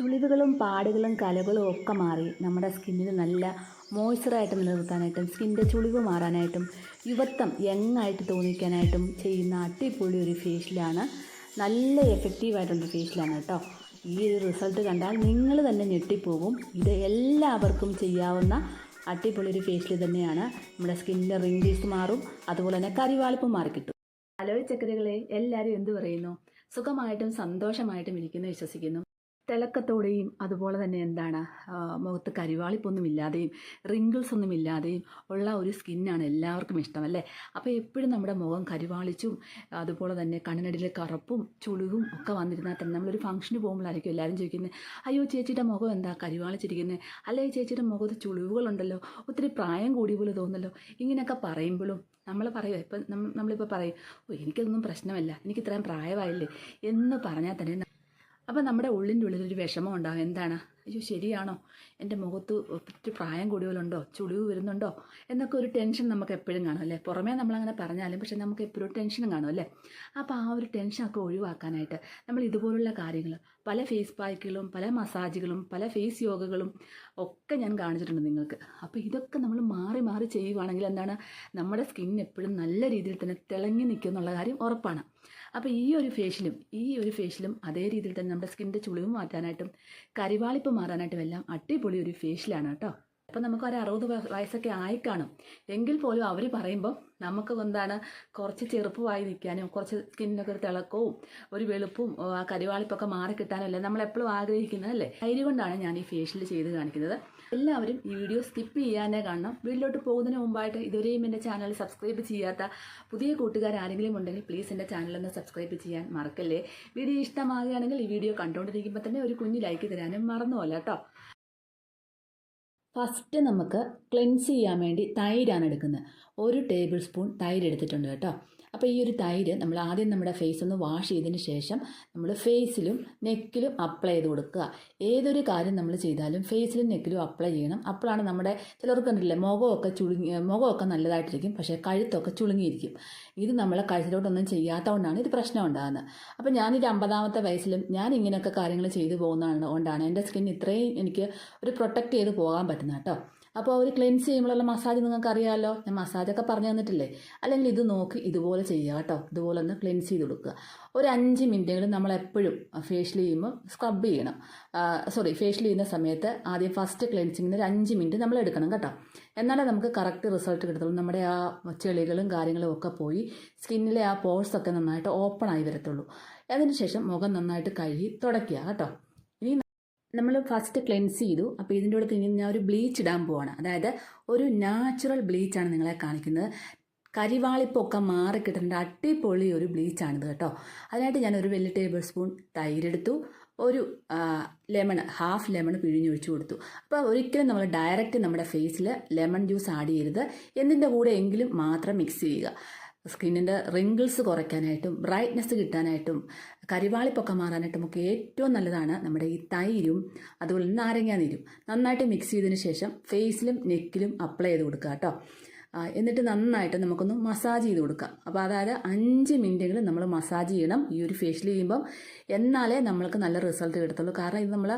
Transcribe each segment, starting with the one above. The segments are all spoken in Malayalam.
ചുളിവുകളും പാടുകളും കലകളും ഒക്കെ മാറി നമ്മുടെ സ്കിന്നിന് നല്ല മോയ്സ്ചറായിട്ട് നിലനിർത്താനായിട്ടും സ്കിന്റെ ചുളിവ് മാറാനായിട്ടും യുവത്വം യങ്ങായിട്ട് തോന്നിക്കാനായിട്ടും ചെയ്യുന്ന അടിപൊളി ഒരു ഫേഷ്യലാണ്. നല്ല എഫക്റ്റീവായിട്ടുള്ള ഫേഷ്യലാണ് കേട്ടോ. ഈ ഒരു റിസൾട്ട് കണ്ടാൽ നിങ്ങൾ തന്നെ ഞെട്ടിപ്പോകും. ഇത് എല്ലാവർക്കും ചെയ്യാവുന്ന അടിപൊളി ഒരു ഫേഷ്യൽ തന്നെയാണ്. നമ്മുടെ സ്കിന്നിന്റെ റിങ്കിൾസ് മാറും അതുപോലെ തന്നെ കരിവാളിപ്പും മാറിക്കിട്ടും ഹലോ ചക്കരകളെ എല്ലാവരും എന്ത് പറയുന്നു? സുഖമായിട്ടും സന്തോഷമായിട്ടും ഇരിക്കുന്നു വിശ്വസിക്കുന്നു. തിളക്കത്തോടെയും അതുപോലെ തന്നെ എന്താണ് മുഖത്ത് കരിവാളിപ്പൊന്നും ഇല്ലാതെയും റിങ്കിൾസ് ഒന്നും ഇല്ലാതെയും ഉള്ള ഒരു സ്കിന്നാണ് എല്ലാവർക്കും ഇഷ്ടം അല്ലേ? അപ്പോൾ എപ്പോഴും നമ്മുടെ മുഖം കരിവാളിച്ചും അതുപോലെ തന്നെ കണ്ണിനടിയിൽ കറുപ്പും ചുളിവും ഒക്കെ വന്നിരുന്നാൽ തന്നെ നമ്മളൊരു ഫംഗ്ഷന് പോകുമ്പോഴായിരിക്കും എല്ലാവരും ചോദിക്കുന്നത് അയ്യോ ചേച്ചിയുടെ മുഖം എന്താ കരിവാളിച്ചിരിക്കുന്നത് അല്ലേ ചേച്ചിയുടെ മുഖത്ത് ചുളിവുകളുണ്ടല്ലോ ഒത്തിരി പ്രായം കൂടിയ പോലെ തോന്നല്ലോ ഇങ്ങനെയൊക്കെ പറയുമ്പോഴും നമ്മൾ പറയുക ഇപ്പം നമ്മ- നമ്മളിപ്പോൾ പറയും ഓ എനിക്കതൊന്നും പ്രശ്നമല്ല എനിക്ക് ഇത്രയും പ്രായമായില്ലേ? എന്ന് പറഞ്ഞാൽ തന്നെ അപ്പം നമ്മുടെ ഉള്ളിന്റെ ഉള്ളിലൊരു വിഷമം ഉണ്ടാകും എന്താണ്? അയ്യോ ശരിയാണോ? എന്റെ മുഖത്ത് ഒത്തിരി പ്രായം കൂടുതലുണ്ടോ ചുളിവ് വരുന്നുണ്ടോ? എന്നൊക്കെ ഒരു ടെൻഷൻ നമുക്ക് എപ്പോഴും കാണും അല്ലേ? പുറമേ നമ്മളങ്ങനെ പറഞ്ഞാലും പക്ഷെ നമുക്ക് എപ്പോഴും ടെൻഷനും കാണും അല്ലേ? അപ്പോൾ ആ ഒരു ടെൻഷനൊക്കെ ഒഴിവാക്കാനായിട്ട് നമ്മൾ ഇതുപോലുള്ള കാര്യങ്ങൾ പല ഫേസ് പാക്കുകളും പല മസാജുകളും പല ഫേസ് യോഗകളും ഒക്കെ ഞാൻ കാണിച്ചിട്ടുണ്ട് നിങ്ങൾക്ക്. അപ്പോൾ ഇതൊക്കെ നമ്മൾ മാറി മാറി ചെയ്യുവാണെങ്കിൽ എന്താണ്? നമ്മുടെ സ്കിൻ എപ്പോഴും നല്ല രീതിയിൽ തന്നെ തിളങ്ങി നിൽക്കും എന്നുള്ള കാര്യം ഉറപ്പാണ്. അപ്പോൾ ഈ ഒരു ഫേഷ്യലും ഈ ഒരു ഫേഷ്യലും അതേ രീതിയിൽ തന്നെ നമ്മുടെ സ്കിന്റെ ചുളിവ് മാറ്റാനായിട്ടും കരിവാളിപ്പ് മാറാനായിട്ടും എല്ലാം അടിപൊളി ഒരു ഫേഷ്യലാണ് കേട്ടോ. അപ്പോൾ നമുക്ക് ഒരു അറുപത് വയസ്സൊക്കെ ആയി കാണും എങ്കിൽ പോലും അവർ പറയുമ്പോൾ നമുക്ക് എന്താണ് കുറച്ച് ചെറുപ്പമായി നിൽക്കാനും കുറച്ച് സ്കിന്നൊക്കെ ഒരു തിളക്കവും ഒരു വെളുപ്പും ആ കരിവാളിപ്പൊക്കെ മാറി കിട്ടാനല്ലേ നമ്മൾ എപ്പോഴും ആഗ്രഹിക്കുന്നത് അല്ലേ? ധൈര്യം കൊണ്ടാണ് ഞാൻ ഈ ഫേഷ്യൽ ചെയ്ത് കാണിക്കുന്നത്. എല്ലാവരും ഈ വീഡിയോ സ്കിപ്പ് ചെയ്യാനേ കാണണം. വീട്ടിലോട്ട് പോകുന്നതിന് മുമ്പായിട്ട് ഇതുവരെയും എന്റെ ചാനൽ സബ്സ്ക്രൈബ് ചെയ്യാത്ത പുതിയ കൂട്ടുകാർ ആരെങ്കിലും ഉണ്ടെങ്കിൽ പ്ലീസ് എന്റെ ചാനൽ ഒന്ന് സബ്സ്ക്രൈബ് ചെയ്യാൻ മറക്കല്ലേ? വീഡിയോ ഇഷ്ടമാകുകയാണെങ്കിൽ ഈ വീഡിയോ കണ്ടുകൊണ്ടിരിക്കുമ്പോൾ തന്നെ ഒരു കുഞ്ഞ് ലൈക്ക് തരാനും മറന്നുപോലെ കേട്ടോ ഫസ്റ്റ് നമുക്ക് ക്ലെൻസ് ചെയ്യാൻ വേണ്ടി തൈരാണ് എടുക്കുന്നത്. ഒരു ടേബിൾ സ്പൂൺ തൈര് എടുത്തിട്ടുണ്ട് കേട്ടോ. അപ്പോൾ ഈ ഒരു തൈര് നമ്മൾ ആദ്യം നമ്മുടെ ഫേസ് ഒന്ന് വാഷ് ചെയ്തതിന് ശേഷം നമ്മൾ ഫേസിലും നെക്കിലും അപ്ലൈ ചെയ്ത് കൊടുക്കുക. ഏതൊരു കാര്യം നമ്മൾ ചെയ്താലും ഫേസിലും നെക്കിലും അപ്ലൈ ചെയ്യണം. അപ്പോഴാണ് നമ്മുടെ ചിലർക്ക് കണ്ടില്ലേ മുഖമൊക്കെ ചുളുങ്ങി മുഖമൊക്കെ നല്ലതായിട്ടിരിക്കും പക്ഷേ കഴുത്തൊക്കെ ചുളുങ്ങിയിരിക്കും. ഇത് നമ്മളെ കഴുത്തിലോട്ടൊന്നും ചെയ്യാത്തതുകൊണ്ടാണ് ഇത് പ്രശ്നം ഉണ്ടാകുന്നത്. അപ്പോൾ ഞാനൊരു അമ്പതാമത്തെ വയസ്സിലും ഞാൻ ഇങ്ങനെയൊക്കെ കാര്യങ്ങൾ ചെയ്തു പോകുന്നതാണ് കൊണ്ടാണ് എന്റെ സ്കിൻ ഇത്രയും എനിക്ക് ഒരു പ്രൊട്ടക്റ്റ് ചെയ്ത് പോകാൻ പറ്റുന്നത് കേട്ടോ. അപ്പോൾ അവർ ക്ലെൻസ് ചെയ്യുമ്പോഴുള്ള മസാജ് നിങ്ങൾക്ക് അറിയാമല്ലോ ഞാൻ മസാജൊക്കെ പറഞ്ഞു തന്നിട്ടില്ലേ? അല്ലെങ്കിൽ ഇത് നോക്കി ഇതുപോലെ ചെയ്യുക കേട്ടോ. ഇതുപോലെ ഒന്ന് ക്ലെൻസ് ചെയ്ത് കൊടുക്കുക. ഒരു അഞ്ച് മിനിറ്റെങ്കിലും നമ്മൾ എപ്പോഴും ഫേഷ്യൽ ചെയ്യുമ്പോൾ സ്ക്രബ് ചെയ്യണം. സോറി ഫേഷ്യൽ ചെയ്യുന്ന സമയത്ത് ആദ്യം ഫസ്റ്റ് ക്ലെൻസിങ്ങിന് ഒരു അഞ്ച് മിനിറ്റ് നമ്മൾ എടുക്കണം കേട്ടോ. എന്നാലേ നമുക്ക് കറക്റ്റ് റിസൾട്ട് കിട്ടത്തുള്ളൂ. നമ്മുടെ ആ ചെളികളും കാര്യങ്ങളും ഒക്കെ പോയി സ്കിന്നിലെ ആ പോഴ്സൊക്കെ നന്നായിട്ട് ഓപ്പൺ ആയി വരത്തുള്ളൂ. അതിനുശേഷം മുഖം നന്നായിട്ട് കഴുകി തുടയ്ക്കുക കേട്ടോ. നമ്മൾ ഫസ്റ്റ് ക്ലെൻസ് ചെയ്തു. അപ്പോൾ ഇതിന്റെ കൂടെ ഇനി ഞാൻ ഒരു ബ്ലീച്ച് ഇടാൻ പോവാണ്. അതായത് ഒരു നാച്ചുറൽ ബ്ലീച്ചാണ് നിങ്ങളെ കാണിക്കുന്നത്. കരിവാളിപ്പൊക്കെ മാറി കിട്ടേണ്ട അടിപൊളി ഒരു ബ്ലീച്ചാണിത് കേട്ടോ. അതിനായിട്ട് ഞാൻ ഒരു വലിയ ടേബിൾ സ്പൂൺ തൈരെടുത്തു ഒരു ലെമൺ ഹാഫ് ലെമൺ പിഴിഞ്ഞൊഴിച്ചു കൊടുത്തു. അപ്പോൾ ഒരിക്കലും നമ്മൾ ഡയറക്റ്റ് നമ്മുടെ ഫേസിൽ ലെമൺ ജ്യൂസ് ആഡ് ചെയ്യരുത്. എന്തിന്റെ കൂടെ എങ്കിലും മാത്രം മിക്സ് ചെയ്യുക. സ്കിന്നിന്റെ റിങ്കിൾസ് കുറയ്ക്കാനായിട്ടും ബ്രൈറ്റ്നെസ് കിട്ടാനായിട്ടും കരിവാളിപ്പൊക്കെ മാറാനായിട്ടും ഒക്കെ ഏറ്റവും നല്ലതാണ് നമ്മുടെ ഈ തൈരും അതുപോലെ നാരങ്ങാനീരും നന്നായിട്ട് മിക്സ് ചെയ്തതിന് ശേഷം ഫേസിലും നെക്കിലും അപ്ലൈ ചെയ്ത് കൊടുക്കുക കേട്ടോ. എന്നിട്ട് നന്നായിട്ട് നമുക്കൊന്ന് മസാജ് ചെയ്ത് കൊടുക്കാം. അപ്പോൾ അതായത് അഞ്ച് മിനിറ്റെങ്കിലും നമ്മൾ മസാജ് ചെയ്യണം. ഈ ഒരു ഫേഷ്യൽ ചെയ്യുമ്പം എന്നാലേ നമ്മൾക്ക് നല്ല റിസൾട്ട് കിട്ടത്തുള്ളൂ. കാരണം ഇത് നമ്മൾ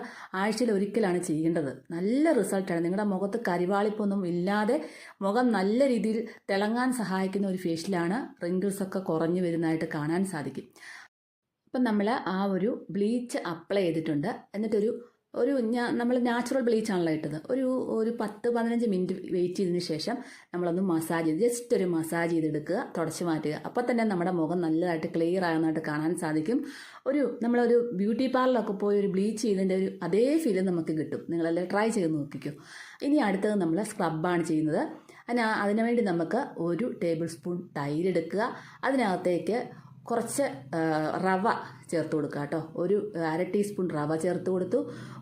ആഴ്ചയിൽ ഒരിക്കലാണ് ചെയ്യേണ്ടത്. നല്ല റിസൾട്ടാണ് നിങ്ങളുടെ മുഖത്ത് കരിവാളിപ്പൊന്നും ഇല്ലാതെ മുഖം നല്ല രീതിയിൽ തിളങ്ങാൻ സഹായിക്കുന്ന ഒരു ഫേഷ്യലാണ് റിങ്കിൾസൊക്കെ കുറഞ്ഞു വരുന്നതായിട്ട് കാണാൻ സാധിക്കും. ഇപ്പം നമ്മൾ ആ ഒരു ബ്ലീച്ച് അപ്ലൈ ചെയ്തിട്ടുണ്ട്. എന്നിട്ടൊരു ഒരു ഞാ നമ്മൾ നാച്ചുറൽ ബ്ലീച്ച് ആണല്ലോ ഇട്ടത്. ഒരു ഒരു പത്ത് പതിനഞ്ച് മിനിറ്റ് വെയിറ്റ് ചെയ്തതിന് ശേഷം നമ്മളൊന്ന് മസാജ് ചെയ്ത് ജസ്റ്റ് ഒരു മസാജ് ചെയ്തെടുക്കുക തുടച്ച് മാറ്റുക. അപ്പോൾ തന്നെ നമ്മുടെ മുഖം നല്ലതായിട്ട് ക്ലിയർ ആകുന്നതായിട്ട് കാണാൻ സാധിക്കും. ഒരു നമ്മളൊരു ബ്യൂട്ടി പാർലറിലൊക്കെ പോയി ഒരു ബ്ലീച്ച് ചെയ്തതിന്റെ ഒരു അതേ ഫീൽ നമുക്ക് കിട്ടും. നിങ്ങളെല്ലാം ട്രൈ ചെയ്ത് നോക്കിക്കോ. ഇനി അടുത്തത് നമ്മൾ സ്ക്രബാണ് ചെയ്യുന്നത്. അതിന് അതിനുവേണ്ടി നമുക്ക് ഒരു ടേബിൾ സ്പൂൺ തൈരെടുക്കുക അതിനകത്തേക്ക് കുറച്ച് റവ ചേർത്ത് കൊടുക്കുക കേട്ടോ. ഒരു അര ടീസ്പൂൺ റവ ചേർത്ത് കൊടുത്തു.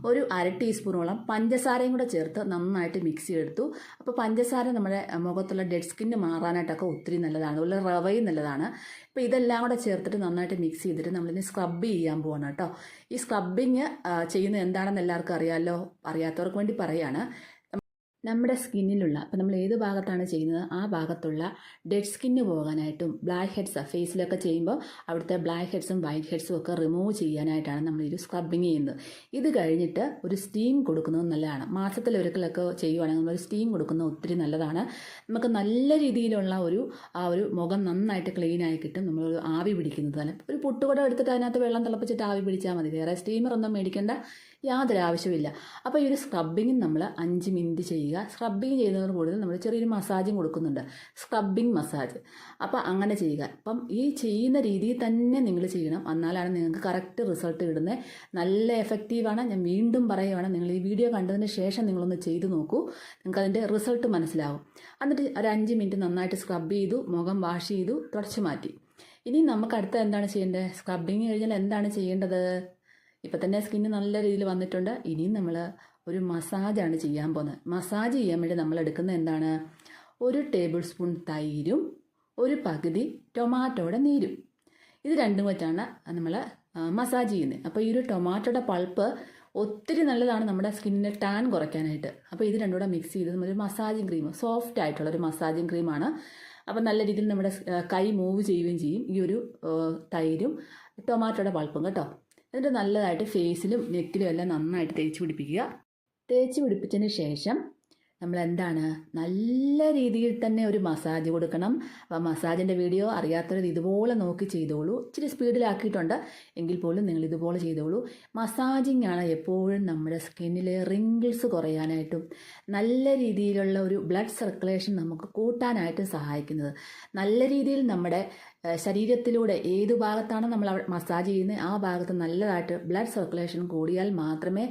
ഒരു അര ടീസ്പൂണോളം പഞ്ചസാരയും കൂടെ ചേർത്ത് നന്നായിട്ട് മിക്സ് ചെയ്തെടുത്തു. അപ്പോൾ പഞ്ചസാര നമ്മുടെ മുഖത്തുള്ള ഡെഡ് സ്കിന്ന് മാറാനായിട്ടൊക്കെ ഒത്തിരി നല്ലതാണ്. അതുപോലെ റവയും നല്ലതാണ്. അപ്പോൾ ഇതെല്ലാം കൂടെ ചേർത്തിട്ട് നന്നായിട്ട് മിക്സ് ചെയ്തിട്ട് നമ്മളിനി സ്ക്രബ് ചെയ്യാൻ പോകണം കേട്ടോ. ഈ സ്ക്രബിങ് ചെയ്യുന്നത് എന്താണെന്ന് എല്ലാവർക്കും അറിയാമല്ലോ അറിയാത്തവർക്ക് വേണ്ടി പറയാണ്. നമ്മുടെ സ്കിന്നിലുള്ള അപ്പോൾ നമ്മൾ ഏത് ഭാഗത്താണ് ചെയ്യുന്നത്? ആ ഭാഗത്തുള്ള ഡെഡ് സ്കിന്ന് പോകാനായിട്ടും ബ്ലാക്ക് ഹെഡ്സ് ഫേസിലൊക്കെ ചെയ്യുമ്പോൾ അവിടുത്തെ ബ്ലാക്ക് ഹെഡ്സും വൈറ്റ് ഹെഡ്സും ഒക്കെ റിമൂവ് ചെയ്യാനായിട്ടാണ് നമ്മൾ ഒരു സ്ക്രബിങ് ചെയ്യുന്നത്. ഇത് കഴിഞ്ഞിട്ട് ഒരു സ്റ്റീം കൊടുക്കുന്നത് നല്ലതാണ്. മാസത്തിൽ ഒരിക്കലൊക്കെ ചെയ്യുവാണെങ്കിൽ നമ്മൾ സ്റ്റീം കൊടുക്കുന്നത് ഒത്തിരി നല്ലതാണ്. നമുക്ക് നല്ല രീതിയിലുള്ള ഒരു ആ ഒരു മുഖം നന്നായിട്ട് ക്ലീൻ ആയി കിട്ടും. നമ്മൾ ആവി പിടിക്കുന്നത്. തന്നെ ഒരു പുട്ടുകുടം എടുത്തിട്ട് അതിനകത്ത് വെള്ളം തിളപ്പിച്ചിട്ട് ആവി പിടിച്ചാൽ മതി. വേറെ സ്റ്റീമർ ഒന്നും മേടിക്കേണ്ട. യാതൊരു ആവശ്യമില്ല അപ്പോൾ ഈ ഒരു സ്ക്രബിങ് നമ്മൾ അഞ്ച് മിനിറ്റ് ചെയ്യുക. സ്ക്രബിങ് ചെയ്യുന്നതിന് കൂടുതൽ നമ്മൾ ചെറിയൊരു മസാജും കൊടുക്കുന്നുണ്ട്. സ്ക്രബിങ് മസാജ് അപ്പോൾ അങ്ങനെ ചെയ്യുക. അപ്പം ഈ ചെയ്യുന്ന രീതിയിൽ തന്നെ നിങ്ങൾ ചെയ്യണം. എന്നാലാണ് നിങ്ങൾക്ക് കറക്റ്റ് റിസൾട്ട് കിട്ടുന്നത്. നല്ല എഫക്റ്റീവാണ് ഞാൻ വീണ്ടും പറയുകയാണ് നിങ്ങൾ ഈ വീഡിയോ കണ്ടതിന് ശേഷം നിങ്ങളൊന്ന് ചെയ്തു നോക്കൂ. നിങ്ങൾക്ക് അതിന്റെ റിസൾട്ട് മനസ്സിലാവും. എന്നിട്ട് ഒരു അഞ്ച് മിനിറ്റ് നന്നായിട്ട് സ്ക്രബ് ചെയ്തു മുഖം വാഷ് ചെയ്തു തുടച്ചു മാറ്റി. ഇനി നമുക്ക് അടുത്ത എന്താണ് ചെയ്യേണ്ടത്? സ്ക്രബിങ് കഴിഞ്ഞാൽ എന്താണ് ചെയ്യേണ്ടത്? ഇപ്പം തന്നെ സ്കിന്ന് നല്ല രീതിയിൽ വന്നിട്ടുണ്ട്. ഇനിയും നമ്മൾ ഒരു മസാജാണ് ചെയ്യാൻ പോകുന്നത്. മസാജ് ചെയ്യാൻ വേണ്ടി നമ്മൾ എടുക്കുന്നത് എന്താണ്? ഒരു ടേബിൾ സ്പൂൺ തൈരും ഒരു പകുതി ടൊമാറ്റോയുടെ നീരും. ഇത് രണ്ടും വെച്ചാണ് നമ്മൾ മസാജ് ചെയ്യുന്നത്. അപ്പോൾ ഈ ഒരു ടൊമാറ്റോയുടെ പൾപ്പ് ഒത്തിരി നല്ലതാണ് നമ്മുടെ സ്കിന്നിന്റെ ടാൻ കുറയ്ക്കാനായിട്ട്. അപ്പോൾ ഇത് രണ്ടും കൂടെ മിക്സ് ചെയ്ത് നമ്മളൊരു മസാജിങ് ക്രീം സോഫ്റ്റ് ആയിട്ടുള്ള ഒരു മസാജിങ് ക്രീമാണ്. അപ്പം നല്ല രീതിയിൽ നമ്മുടെ കൈ മൂവ് ചെയ്യുകയും ചെയ്യും. ഈ ഒരു തൈരും ടൊമാറ്റോയുടെ പൾപ്പും കേട്ടോ. എന്നിട്ട് നല്ലതായിട്ട് ഫേസിലും നെക്കിലും എല്ലാം നന്നായിട്ട് തേച്ച് പിടിപ്പിക്കുക. തേച്ച് പിടിപ്പിച്ചതിന് ശേഷം നമ്മൾ എന്താണ് നല്ല രീതിയിൽ തന്നെ ഒരു മസാജ് കൊടുക്കണം. അപ്പോൾ മസാജിന്റെ വീഡിയോ അറിയാത്തവർ ഇതുപോലെ നോക്കി ചെയ്തോളൂ. ഇച്ചിരി സ്പീഡിലാക്കിയിട്ടുണ്ട് എങ്കിൽ പോലും നിങ്ങൾ ഇതുപോലെ ചെയ്തോളൂ. മസാജിങ് ആണ് എപ്പോഴും നമ്മുടെ സ്കിന്നിലെ റിങ്കിൾസ് കുറയാനായിട്ടും നല്ല രീതിയിലുള്ള ഒരു ബ്ലഡ് സർക്കുലേഷൻ നമുക്ക് കൂട്ടാനായിട്ട് സഹായിക്കുന്നത്. നല്ല രീതിയിൽ നമ്മുടെ ശരീരത്തിലൂടെ ഏത് ഭാഗത്താണ് നമ്മൾ മസാജ് ചെയ്യുന്നത്? ആ ഭാഗത്ത് നല്ലതായിട്ട് ബ്ലഡ് സർക്കുലേഷൻ കൂടിയാൽ മാത്രമേ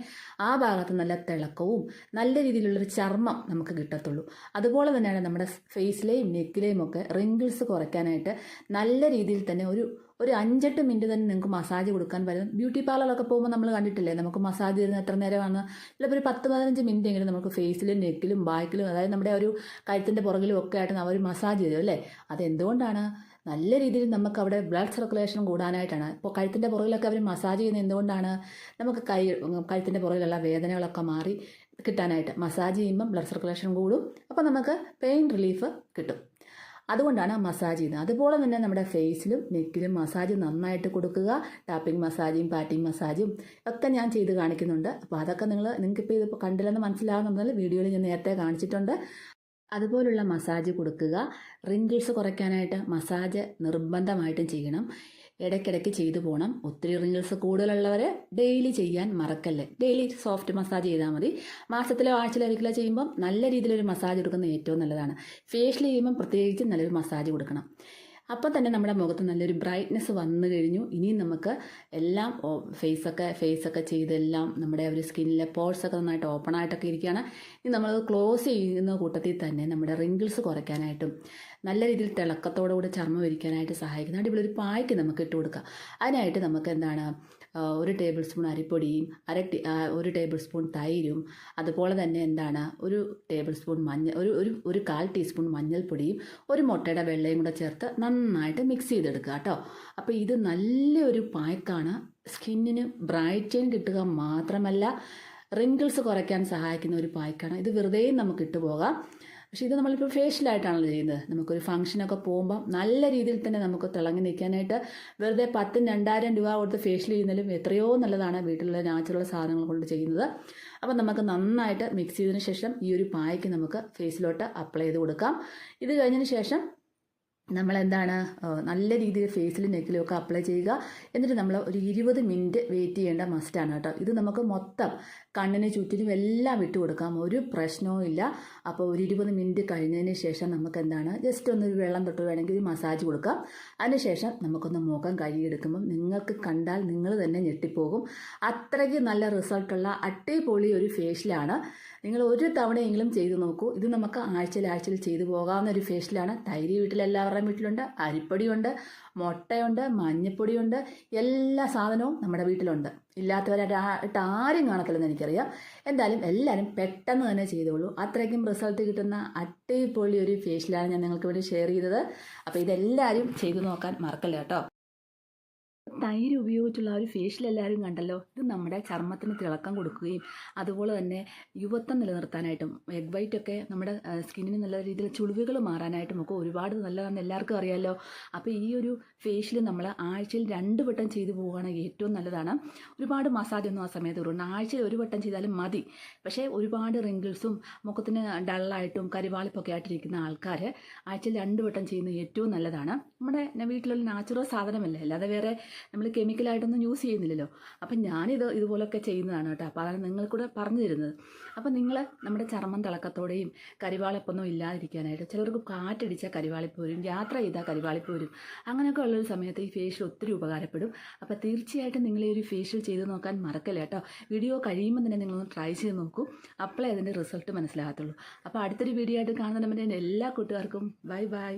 ആ ഭാഗത്ത് നല്ല തിളക്കവും നല്ല രീതിയിലുള്ളൊരു ചർമ്മം നമുക്ക് കിട്ടത്തുള്ളൂ. അതുപോലെ തന്നെയാണ് നമ്മുടെ ഫേസിലെയും നെക്കിലെയും ഒക്കെ റിങ്കിൾസ് കുറയ്ക്കാനായിട്ട് നല്ല രീതിയിൽ തന്നെ ഒരു ഒരു അഞ്ചെട്ട് മിനിറ്റ് തന്നെ നിങ്ങൾക്ക് മസാജ് കൊടുക്കാൻ പറ്റും. ബ്യൂട്ടി പാർലറിലൊക്കെ പോകുമ്പോൾ നമ്മൾ കണ്ടിട്ടില്ലേ? നമുക്ക് മസാജ് ചെയ്യുന്ന എത്ര നേരമാണ്? ചിലപ്പോൾ ഒരു പത്ത് പതിനഞ്ച് മിനിറ്റ് എങ്കിലും നമുക്ക് ഫേസിലും നെക്കിലും ബാക്കിലും അതായത് നമ്മുടെ ഒരു കഴുത്തിന്റെ പുറകിലും ഒക്കെ ആയിട്ട് അവർ മസാജ് ചെയ്തു അല്ലേ? അതെന്തുകൊണ്ടാണ്? നല്ല രീതിയിൽ നമുക്ക് അവിടെ ബ്ലഡ് സർക്കുലേഷൻ കൂടാനായിട്ടാണ്. ഇപ്പോൾ കഴുത്തിന്റെ പുറകിലൊക്കെ അവർ മസാജ് ചെയ്യുന്നത് എന്തുകൊണ്ടാണ്? നമുക്ക് കൈ കഴുത്തിന്റെ പുറകിലുള്ള വേദനകളൊക്കെ മാറി കിട്ടാനായിട്ട് മസാജ് ചെയ്യുമ്പം ബ്ലഡ് സർക്കുലേഷൻ കൂടും. അപ്പോൾ നമുക്ക് പെയിൻ റിലീഫ് കിട്ടും. അതുകൊണ്ടാണ് മസാജ് ചെയ്യുന്നത്. അതുപോലെ തന്നെ നമ്മുടെ ഫേസിലും നെക്കിലും മസാജ് നന്നായിട്ട് കൊടുക്കുക. ടാപ്പിംഗ് മസാജും പാറ്റിംഗ് മസാജും ഒക്കെ ഞാൻ ചെയ്ത് കാണിക്കുന്നുണ്ട്. അപ്പോൾ അതൊക്കെ നിങ്ങൾ നിങ്ങൾക്കിപ്പോൾ ഇതിപ്പോൾ കണ്ടില്ലെന്ന് മനസ്സിലാകുന്നുണ്ടെങ്കിൽ വീഡിയോയിൽ ഞാൻ നേരത്തെ കാണിച്ചിട്ടുണ്ട്. അതുപോലുള്ള മസാജ് കൊടുക്കുക. റിങ്കിൾസ് കുറയ്ക്കാനായിട്ട് മസാജ് നിർബന്ധമായിട്ടും ചെയ്യണം. ഇടയ്ക്കിടയ്ക്ക് ചെയ്തു പോകണം ഒത്തിരി റിങ്കിൾസ് കൂടുതലുള്ളവർ ഡെയിലി ചെയ്യാൻ മറക്കല്ലേ? ഡെയിലി സോഫ്റ്റ് മസാജ് ചെയ്താൽ മതി. മാസത്തിലോ ആഴ്ചയിലോ ഒരിക്കലോ ചെയ്യുമ്പം നല്ല രീതിയിലൊരു മസാജ് കൊടുക്കുന്നത് ഏറ്റവും നല്ലതാണ്. ഫേഷ്യൽ ചെയ്യുമ്പം പ്രത്യേകിച്ച് നല്ലൊരു മസാജ് കൊടുക്കണം. അപ്പം തന്നെ നമ്മുടെ മുഖത്ത് നല്ലൊരു ബ്രൈറ്റ്നെസ് വന്നു കഴിഞ്ഞു. ഇനി നമുക്ക് എല്ലാം ഫേസൊക്കെ ഫേസൊക്കെ ചെയ്തെല്ലാം നമ്മുടെ ഒരു സ്കിന്നിലെ പോർട്സൊക്കെ നന്നായിട്ട് ഓപ്പൺ ആയിട്ടൊക്കെ ഇരിക്കുകയാണ്. ഇനി നമ്മൾ ക്ലോസ് ചെയ്യുന്ന കൂട്ടത്തിൽ തന്നെ നമ്മുടെ റിങ്കിൾസ് കുറയ്ക്കാനായിട്ടും നല്ല രീതിയിൽ തിളക്കത്തോടു കൂടി ചർമ്മം ഇരിക്കാനായിട്ട് സഹായിക്കുന്ന അടിപൊളി ഒരു പായ്ക്ക് നമുക്ക് ഇട്ട് കൊടുക്കാം അതിനായിട്ട് നമുക്ക് എന്താണ് ഒരു ടേബിൾ സ്പൂൺ അരിപ്പൊടിയും അര ഒരു ടേബിൾ സ്പൂൺ തൈരും അതുപോലെ തന്നെ എന്താണ് ഒരു ടേബിൾ സ്പൂൺ മഞ്ഞൾ ഒരു ഒരു ഒരു കാൽ ടീസ്പൂൺ മഞ്ഞൾപ്പൊടിയും ഒരു മുട്ടയുടെ വെള്ളയും കൂടെ ചേർത്ത് നന്നായിട്ട് മിക്സ് ചെയ്തെടുക്കുക കേട്ടോ. അപ്പോൾ ഇത് നല്ലൊരു പായ്ക്കാണ്. സ്കിന്നിന് ബ്രൈറ്റൻ കിട്ടുക മാത്രമല്ല റിങ്കിൾസ് കുറയ്ക്കാൻ സഹായിക്കുന്ന ഒരു പായ്ക്കാണ്. ഇത് വെറുതെ നമുക്ക് ഇട്ട് പോകാം. പക്ഷേ ഇത് നമ്മളിപ്പോൾ ഫേഷ്യലായിട്ടാണല്ലോ ചെയ്യുന്നത്. നമുക്കൊരു ഫംഗ്ഷനൊക്കെ പോകുമ്പോൾ നല്ല രീതിയിൽ തന്നെ നമുക്ക് തിളങ്ങി നിൽക്കാനായിട്ട് വെറുതെ പത്തും രണ്ടായിരം രൂപ കൊടുത്ത് ഫേഷ്യൽ ചെയ്യുന്നതിലും എത്രയോ നല്ലതാണ് വീട്ടിലുള്ള നാച്ചുറൽ സാധനങ്ങൾ കൊണ്ട് ചെയ്യുന്നത്. അപ്പം നമുക്ക് നന്നായിട്ട് മിക്സ് ചെയ്തതിന് ശേഷം ഈ ഒരു പായ്ക്ക് നമുക്ക് ഫേസിലോട്ട് അപ്ലൈ ചെയ്ത് കൊടുക്കാം. ഇത് കഴിഞ്ഞതിന് ശേഷം നമ്മൾ എന്താണ് നല്ല രീതിയിൽ ഫേസിലും നെക്കിലും ഒക്കെ അപ്ലൈ ചെയ്യുക. എന്നിട്ട് നമ്മൾ ഒരു ഇരുപത് മിനിറ്റ് വെയിറ്റ് ചെയ്യേണ്ട മസ്റ്റാണ് കേട്ടോ. ഇത് നമുക്ക് മൊത്തം കണ്ണിന് ചുറ്റിനും എല്ലാം ഇട്ട് കൊടുക്കാം. ഒരു പ്രശ്നവും ഇല്ല. അപ്പോൾ ഒരു ഇരുപത് മിനിറ്റ് കഴിഞ്ഞതിന് ശേഷം നമുക്ക് എന്താണ് ജസ്റ്റ് ഒന്ന് വെള്ളം തൊട്ട് വേണമെങ്കിൽ ഒരു മസാജ് കൊടുക്കാം. അതിനുശേഷം നമുക്കൊന്ന് മുഖം കഴുകിയെടുക്കുമ്പം നിങ്ങൾക്ക് കണ്ടാൽ നിങ്ങൾ തന്നെ ഞെട്ടിപ്പോകും. അത്രയ്ക്ക് നല്ല റിസൾട്ടുള്ള അടിപൊളി ഒരു ഫേഷ്യലാണ് നിങ്ങൾ ഒരു തവണയെങ്കിലും ചെയ്തു നോക്കൂ. ഇത് നമുക്ക് ആഴ്ചയിൽ ആഴ്ചയിൽ ചെയ്തു പോകാവുന്ന ഒരു ഫേഷ്യലാണ്. തൈര് വീട്ടിൽ എല്ലാവരുടെയും വീട്ടിലുണ്ട്. അരിപ്പൊടിയുണ്ട്. മുട്ടയുണ്ട്. മഞ്ഞപ്പൊടിയുണ്ട്. എല്ലാ സാധനവും നമ്മുടെ വീട്ടിലുണ്ട്. ഇല്ലാത്തവരായിട്ട് ആരും കാണത്തില്ലെന്ന് എനിക്കറിയാം. എന്തായാലും എല്ലാവരും പെട്ടെന്ന് തന്നെ ചെയ്തോളൂ. അത്രയ്ക്കും റിസൾട്ട് കിട്ടുന്ന അടിപൊളി ഒരു ഫേഷ്യലാണ് ഞാൻ നിങ്ങൾക്ക് വേണ്ടി ഷെയർ ചെയ്തത്. അപ്പോൾ ഇതെല്ലാവരും ചെയ്തു നോക്കാൻ മറക്കല്ല കേട്ടോ? തൈര് ഉപയോഗിച്ചുള്ള ഒരു ഫേഷ്യൽ എല്ലാവരും കണ്ടല്ലോ? ഇത് നമ്മുടെ ചർമ്മത്തിന് തിളക്കം കൊടുക്കുകയും അതുപോലെ തന്നെ യുവത്വം നിലനിർത്താനായിട്ടും എഗ് വൈറ്റ് ഒക്കെ നമ്മുടെ സ്കിന്നിന് നല്ല രീതിയിൽ ചുളിവുകൾ മാറാനായിട്ടും ഒക്കെ ഒരുപാട് നല്ലതാണെന്ന് എല്ലാവർക്കും അറിയാമല്ലോ അപ്പോൾ ഈ ഒരു ഫേഷ്യൽ നമ്മൾ ആഴ്ചയിൽ രണ്ട് വട്ടം ചെയ്തു പോവുകയാണെങ്കിൽ ഏറ്റവും നല്ലതാണ്. ഒരുപാട് മസാജ് ഒന്നും ആ സമയത്ത് കൊടുക്കണം ആഴ്ചയിൽ ഒരു വട്ടം ചെയ്താലും മതി. പക്ഷേ ഒരുപാട് റിങ്കിൾസും മുഖത്തിന് ഡള്ളായിട്ടും കരിവാളിപ്പൊക്കെ ആയിട്ടിരിക്കുന്ന ആൾക്കാർ ആഴ്ചയിൽ രണ്ട് വട്ടം ചെയ്യുന്നത് ഏറ്റവും നല്ലതാണ്. നമ്മുടെ വീട്ടിലുള്ള നാച്ചുറൽ സാധനമല്ലേ? അല്ലാതെ വേറെ നമ്മൾ കെമിക്കലായിട്ടൊന്നും യൂസ് ചെയ്യുന്നില്ലല്ലോ. അപ്പം ഞാനിത് ഇതുപോലൊക്കെ ചെയ്യുന്നതാണ് കേട്ടോ. അപ്പോൾ അതാണ് നിങ്ങൾക്കൂടെ പറഞ്ഞു തരുന്നത്. അപ്പം നിങ്ങൾ നമ്മുടെ ചർമ്മം തിളക്കത്തോടെയും കരിവാളിപ്പൊന്നും ഇല്ലാതിരിക്കാനായിട്ട് ചിലർക്ക് കാറ്റടിച്ചാൽ കരിവാളിപ്പ് വരും യാത്ര ചെയ്താൽ കരിവാളിപ്പ് വരും. അങ്ങനെയൊക്കെ ഉള്ളൊരു സമയത്ത് ഈ ഫേഷ്യൽ ഒത്തിരി ഉപകാരപ്പെടും. അപ്പോൾ തീർച്ചയായിട്ടും നിങ്ങൾ ഈ ഒരു ഫേഷ്യൽ ചെയ്ത് നോക്കാൻ മറക്കല്ല കേട്ടോ. വീഡിയോ കഴിയുമ്പോൾ തന്നെ നിങ്ങളൊന്ന് ട്രൈ ചെയ്ത് നോക്കൂ. അപ്പോഴേ അതിന്റെ റിസൾട്ട് മനസ്സിലാകത്തുള്ളൂ. അപ്പോൾ അടുത്തൊരു വീഡിയോ ആയിട്ട് കാണുന്നതിന് എല്ലാ കൂട്ടുകാർക്കും ബൈ ബൈ